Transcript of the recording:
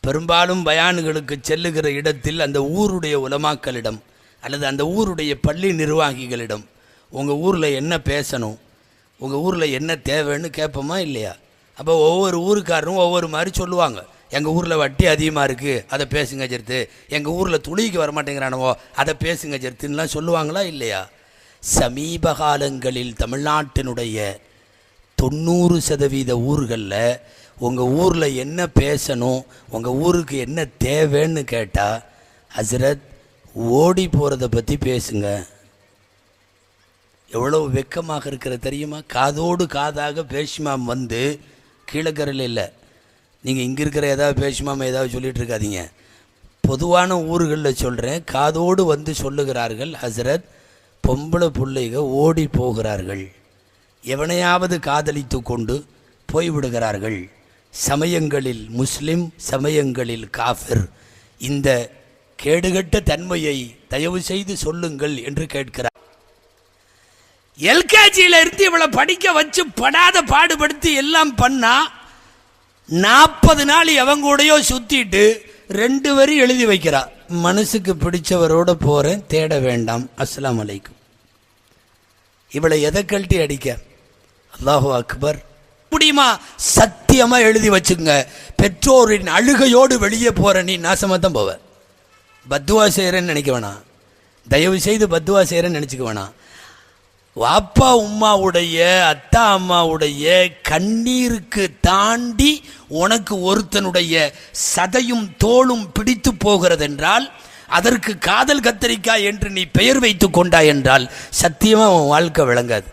பெரும்பாலும் பயான்களுக்கு செல்லுகிற இடத்தில் அந்த ஊருடைய உலமாக்களிடம் அல்லது அந்த ஊருடைய பள்ளி நிர்வாகிகளிடம் உங்கள் ஊரில் என்ன பேசணும்? உங்கள் ஊரில் என்ன தேவைன்னு கேட்போமா இல்லையா? அப்போ ஒவ்வொரு ஊருக்காரரும் ஒவ்வொரு மாதிரி சொல்லுவாங்க. எங்கள் ஊரில் வட்டி அதிகமாக இருக்குது அதை பேசுங்க ஜெருத்து. எங்கள் ஊரில் துளிக்கு வரமாட்டேங்கிறானவோ அதை பேசுங்க ஜெருத்துன்னெலாம் சொல்லுவாங்களா இல்லையா? சமீப காலங்களில் தமிழ்நாட்டினுடைய தொண்ணூறு சதவீத ஊர்களில் உங்கள் ஊரில் என்ன பேசணும் உங்கள் ஊருக்கு என்ன தேவைன்னு கேட்டால் ஹசரத் ஓடி போகிறத பற்றி பேசுங்க. எவ்வளோ வெக்கமாக இருக்கிற தெரியுமா? காதோடு காதாக பேசுமாம் வந்து கீழக்கரையில் இல்லை. நீங்கள் இங்கே இருக்கிற ஏதாவது பேசுமாம் ஏதாவது சொல்லிட்டு இருக்காதீங்க. பொதுவான ஊர்களில் சொல்கிறேன் காதோடு வந்து சொல்லுகிறார்கள் ஹசரத் பொம்பளை பிள்ளைக ஓடி போகிறார்கள். எவனையாவது காதலித்து கொண்டு போய்விடுகிறார்கள். சமயங்களில் முஸ்லிம் சமயங்களில் காஃபிர். இந்த கேடுகட்ட தன்மையை தயவு செய்து சொல்லுங்கள் என்று கேட்கிறார். எல்கேஜியில் இருந்து இவளை படிக்க வச்சு படாத பாடுபடுத்தி எல்லாம் பண்ணா நாற்பது நாள் எவன் கூடயோ சுத்திட்டு ரெண்டு வரி எழுதி வைக்கிறா. மனசுக்கு பிடிச்சவரோட போறேன் தேட வேண்டாம். அஸ்லாம் அலைக்கும். இவளை எதை கழட்டி அடிக்க? அல்லாஹு அக்பர். முடியுமா சத்தியமா எழுதி வச்சுங்க பெற்றோரின் அழுகையோடு வெளியே போற நீ நாசமாக தான் போவ. பத்துவா செய்கிறேன்னு நினைக்க வேணாம். தயவு செய்து பத்துவா செய்கிறேன்னு நினச்சிக்க வேணாம். வாப்பா உம்மாவுடைய அத்தா அம்மாவுடைய கண்ணீருக்கு தாண்டி உனக்கு ஒருத்தனுடைய சதையும் தோளும் பிடித்து போகிறதென்றால் அதற்கு காதல் கத்தரிக்காய் என்று நீ பெயர் வைத்து கொண்டாய் என்றால் சத்தியமாக உன் வாழ்க்கை விளங்காது.